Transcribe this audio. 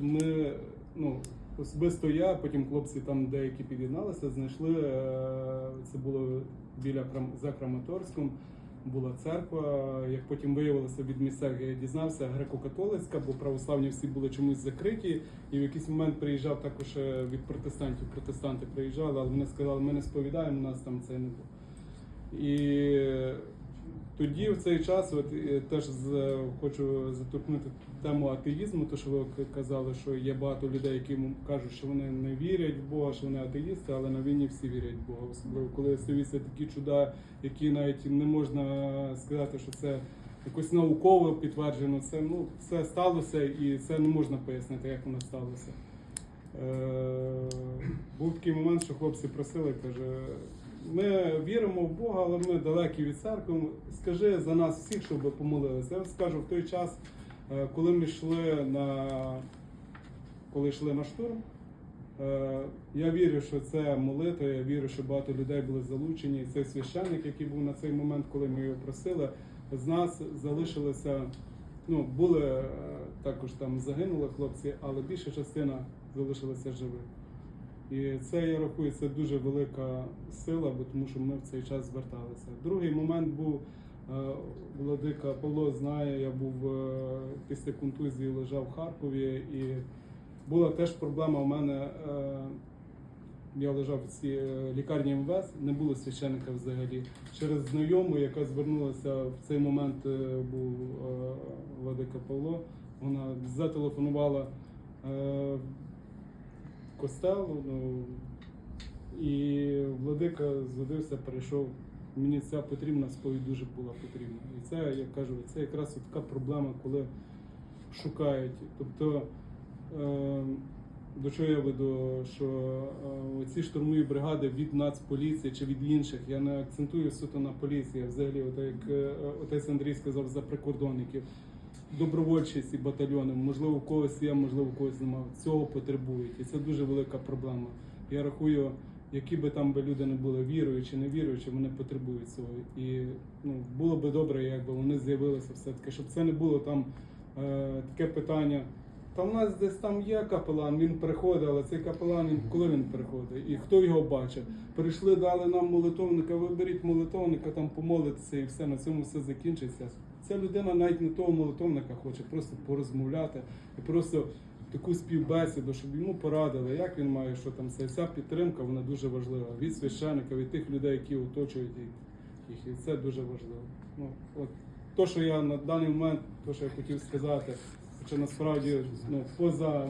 ми, ну, особисто я, потім хлопці там деякі під'єдналися, знайшли, е, це було біля за Краматорськом, була церква. Як потім виявилося від місцевих, я дізнався, греко-католицька, бо православні всі були чомусь закриті. І в якийсь момент приїжджав також е, від протестантів. Протестанти приїжджали, але вони сказали, ми не сповідаємо, у нас там це не було. І тоді, в цей час, от е, теж з, хочу заторкнути тему атеїзму, то що ви казали, що є багато людей, які кажуть, що вони не вірять в Бога, що вони атеїсти, але на війні всі вірять в Бога. Особливо коли стаються такі чуда, які навіть не можна сказати, що це якось науково підтверджено. Це ну це сталося, і це не можна пояснити, як воно сталося. Е, був такий момент, що хлопці просили, каже, ми віримо в Бога, але ми далекі від церкви. Скажи за нас всіх, щоб помолилися. Я скажу, в той час, е, коли ми йшли на коли йшли на штурм, е, я вірю, що це молитва, я вірю, що багато людей були залучені. І цей священник, який був на цей момент, коли ми його просили, з нас залишилося. Ну, були е, також там загинули хлопці, але більша частина залишилася живих. І це я рахую, це дуже велика сила, бо тому що ми в цей час зверталися. Другий момент був е, Владика Павло знає, я був е, після контузії лежав в Харкові, і була теж проблема у мене. е, Я лежав в цій лікарні МВС, не було священника взагалі. Через знайому, яка звернулася в цей момент, був Владика Павло. Вона зателефонувала костелу. Ну, і владика згодився, перейшов. Мені ця потрібна сповідь дуже була потрібна. І це, я кажу, це якраз така проблема, коли шукають. Тобто, е, до чого я веду, що е, ці штурмові бригади від Нацполіції чи від інших, я не акцентую суто на поліції, а взагалі, от як е, отець Андрій сказав, за прикордонників добровольчі ці батальйони, можливо, у когось є, можливо, у когось немає. Цього потребують. І це дуже велика проблема. Я рахую, які би там би люди не були віруючі, не віруючі, вони потребують цього. І ну, було би добре, якби вони з'явилися все-таки, щоб це не було там е, таке питання. Та в нас десь там є капелан, він приходить, але цей капелан коли він приходить і хто його бачить. Прийшли, дали нам молитовника, виберіть молитовника, там помолитися і все, на цьому все закінчиться. Ця людина навіть не того молитовника хоче, просто порозмовляти і просто таку співбесіду, щоб йому порадили, як він має, що там це. Вся підтримка вона дуже важлива від священика, від тих людей, які оточують їх. І це дуже важливо. Ну, от, то, що я на даний момент, то, що я хотів сказати, хоча насправді ну, поза